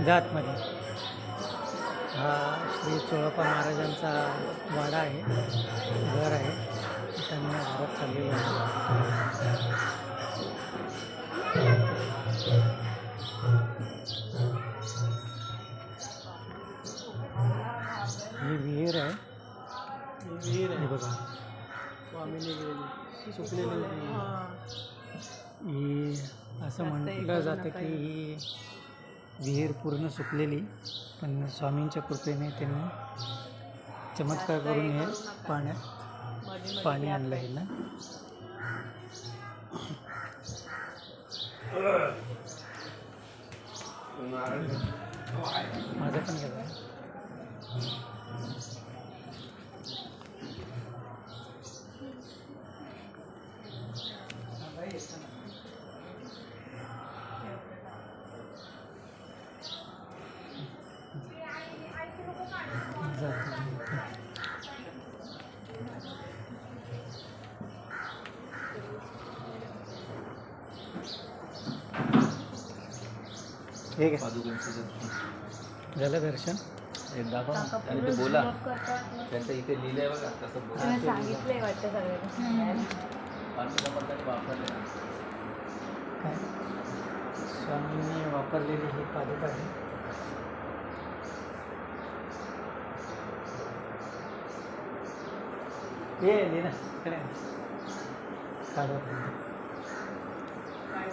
जातमध्ये. हा श्री चोळप्पा महाराजांचा वाडा आहे घर आहे. त्यांनी घरात चाललेलं आहे. ही विहीर आहे. विहीर आहे. बघा. स्वामीने ही असं म्हटलं जातं की ही विहीर पूर्ण सुकलेली पण स्वामींच्या कृपेने त्यांनी चमत्कार करून हे पाण्यात पाणी आणलं आहे ना? माझं पण गेलं ठीक आहे झालं दर्शन एक दाखव आणि ते बोला। त्यांचं इथे लिहिलंय बघा तसं बोला। सांगितलंय वाटतं सगळ्यांना पाणीसंबंधाने वापरले काय स्वामींनी वापरलेली ही। पादुका आहे ये ले ना इकडे ये.